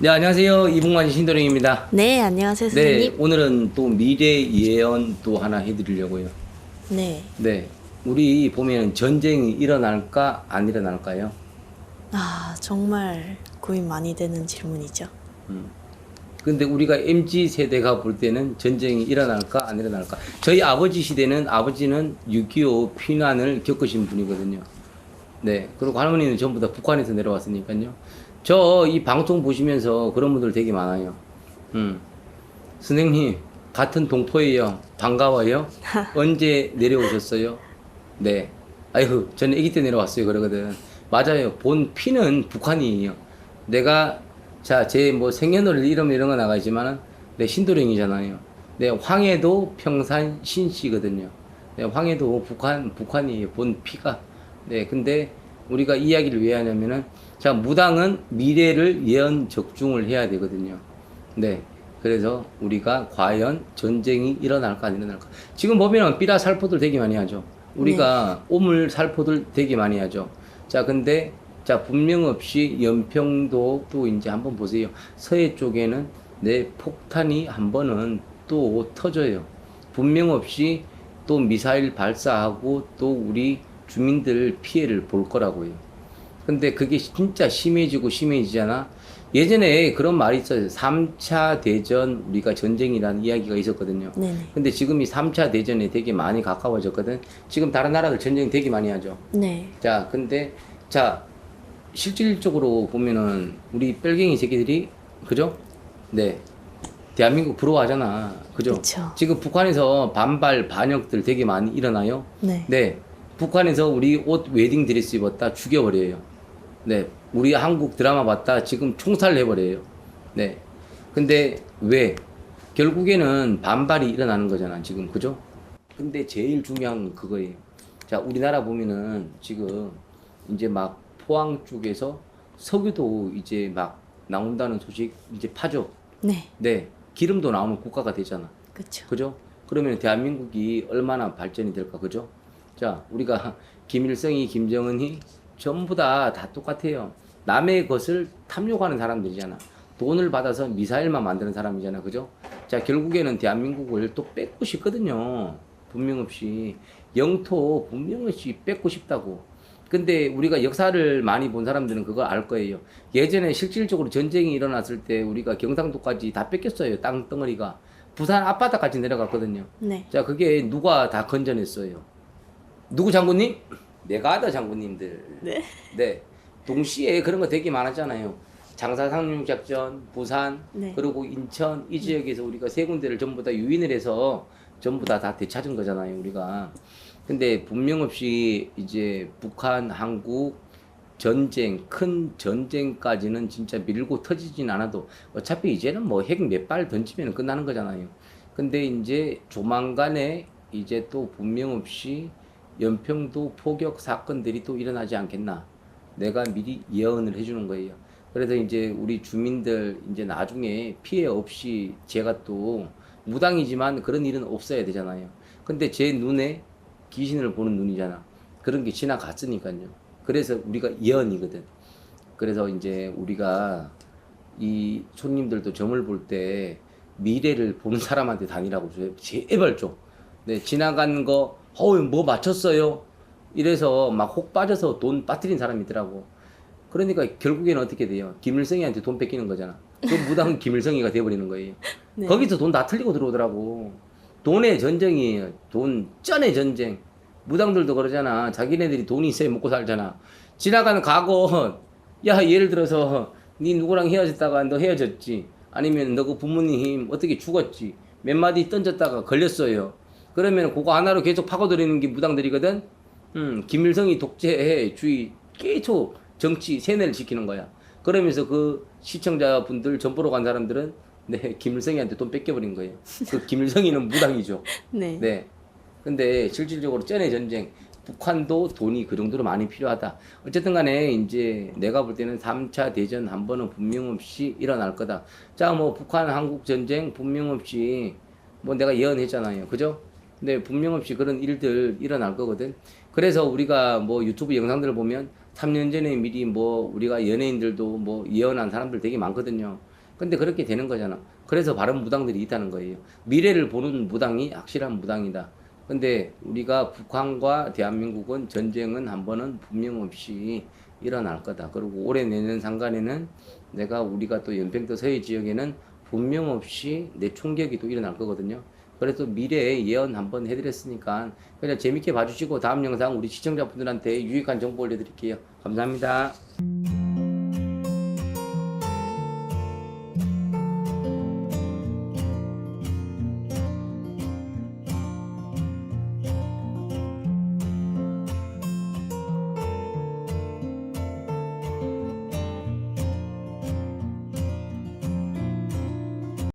네 안녕하세요 이봉관 신도령입니다. 네, 안녕하세요, 네 선생님. 오늘은 또 미래 예언 또 하나 해드리려고요. 네. 네 우리 보면 전쟁이 일어날까 안 일어날까요? 아, 정말 고민 많이 되는 질문이죠. 근데 우리가 MZ 세대가 볼 때는 전쟁이 일어날까 안 일어날까? 저희 아버지 시대는 아버지는 6.25 피난을 겪으신 분이거든요. 네 그리고 할머니는 전부 다 북한에서 내려왔으니까요. 저 이 방송 보시면서 그런 분들 되게 많아요. 음. 선생님 같은 동포예요. 반가워요. 언제 내려오셨어요? 네. 아이고 저는 아기 때 내려왔어요. 그러거든. 맞아요. 본 피는 북한이에요. 내가 자 제 뭐 생년월일 이름 이런 거 나가지만은 내 신도령이잖아요. 내 황해도 평산 신씨거든요. 네, 황해도 북한 북한이에요. 본 피가. 네, 근데 우리가 이야기를 왜 하냐면은 자 무당은 미래를 예언 적중을 해야 되거든요. 네. 그래서 우리가 과연 전쟁이 일어날까 안 일어날까. 지금 보면은 삐라 살포들 되게 많이 하죠. 우리가 오물 살포들 되게 많이 하죠. 자, 근데 자 분명 없이 연평도 또 이제 한번 보세요. 서해 쪽에는 내 폭탄이 한 번은 또 터져요. 분명 없이 또 미사일 발사하고 또 우리 주민들 피해를 볼 거라고요. 근데 그게 진짜 심해지고 심해지잖아. 예전에 그런 말이 있어요. 3차 대전 우리가 전쟁이라는 이야기가 있었거든요. 네네. 근데 지금 이 3차 대전에 되게 많이 가까워졌거든. 지금 다른 나라들 전쟁 되게 많이 하죠. 네. 자, 근데 자 실질적으로 보면은 우리 뺄갱이 새끼들이 그죠? 네. 대한민국 부러워하잖아. 그죠? 그쵸. 지금 북한에서 반발 반역들 되게 많이 일어나요. 네. 네. 북한에서 우리 옷 웨딩 드레스 입었다 죽여버려요. 네. 우리 한국 드라마 봤다 지금 총살 해버려요. 네. 근데 왜? 결국에는 반발이 일어나는 거잖아, 지금. 그죠? 근데 제일 중요한 건 그거예요. 자, 우리나라 보면은 지금 이제 막 포항 쪽에서 석유도 이제 막 나온다는 소식 이제 파죠. 네. 네. 기름도 나오는 국가가 되잖아. 그쵸. 그죠? 그러면 대한민국이 얼마나 발전이 될까, 그죠? 자, 우리가 김일성이, 김정은이 전부 다, 다 똑같아요. 남의 것을 탐욕하는 사람들이잖아. 돈을 받아서 미사일만 만드는 사람이잖아, 그죠? 자, 결국에는 대한민국을 또 뺏고 싶거든요. 분명 없이. 영토 분명 없이 뺏고 싶다고. 근데 우리가 역사를 많이 본 사람들은 그걸 알 거예요. 예전에 실질적으로 전쟁이 일어났을 때 우리가 경상도까지 다 뺏겼어요. 땅 덩어리가. 부산 앞바다까지 내려갔거든요. 네. 자, 그게 누가 다 건져냈어요? 누구 장군님? 메가더 장군님들. 네. 네. 동시에 그런 거 되게 많았잖아요. 장사 상륙 작전, 부산, 네. 그리고 인천 이 지역에서 우리가 세 군데를 전부 다 유인을 해서 전부 다 다 되찾은 거잖아요, 우리가. 근데 분명 없이 이제 북한, 한국 전쟁, 큰 전쟁까지는 진짜 밀고 터지진 않아도 어차피 이제는 뭐 핵 몇 발 던지면 끝나는 거잖아요. 근데 이제 조만간에 이제 또 분명 없이 연평도 포격 사건들이 또 일어나지 않겠나. 내가 미리 예언을 해주는 거예요. 그래서 이제 우리 주민들 이제 나중에 피해 없이 제가 또 무당이지만 그런 일은 없어야 되잖아요. 근데 제 눈에 귀신을 보는 눈이잖아. 그런 게 지나갔으니까요. 그래서 우리가 예언이거든. 그래서 이제 우리가 이 손님들도 점을 볼 때 미래를 보는 사람한테 다니라고 줘요. 제발 좀. 네, 지나간 거, 어우, 뭐 맞췄어요? 이래서 막 혹 빠져서 돈 빠뜨린 사람이 있더라고. 그러니까 결국에는 어떻게 돼요? 김일성이한테 돈 뺏기는 거잖아. 그 무당은 김일성이가 돼버리는 거예요. 네. 거기서 돈 다 틀리고 들어오더라고. 돈의 전쟁이에요. 돈, 쩐의 전쟁. 무당들도 그러잖아. 자기네들이 돈이 있어야 먹고 살잖아. 지나가는 과거, 야, 예를 들어서, 네 누구랑 헤어졌다가 너 헤어졌지. 아니면 너 그 부모님 어떻게 죽었지. 몇 마디 던졌다가 걸렸어요. 그러면 그거 하나로 계속 파고들이는 게 무당들이거든? 음, 김일성이 독재해 주의 계속 정치 세뇌를 시키는 거야. 그러면서 그 시청자분들 전 보러 간 사람들은 네, 김일성이한테 돈 뺏겨버린 거예요. 그 김일성이는 무당이죠. 네. 네. 근데 실질적으로 쩐의 전쟁, 북한도 돈이 그 정도로 많이 필요하다. 어쨌든 간에 이제 내가 볼 때는 3차 대전 한 번은 분명 없이 일어날 거다. 자, 뭐 북한 한국 전쟁 분명 없이 뭐 내가 예언했잖아요. 그죠? 근데 분명 없이 그런 일들 일어날 거거든. 그래서 우리가 뭐 유튜브 영상들을 보면 3년 전에 미리 뭐 우리가 연예인들도 뭐 예언한 사람들 되게 많거든요. 근데 그렇게 되는 거잖아. 그래서 바른 무당들이 있다는 거예요. 미래를 보는 무당이 확실한 무당이다. 근데 우리가 북한과 대한민국은 전쟁은 한 번은 분명 없이 일어날 거다. 그리고 올해 내년 상간에는 내가 우리가 또 연평도 서해 지역에는 분명 없이 내 총격이 또 일어날 거거든요. 그래서 미래에 예언 한번 해드렸으니까 그냥 재밌게 봐주시고 다음 영상 우리 시청자분들한테 유익한 정보 올려드릴게요. 감사합니다.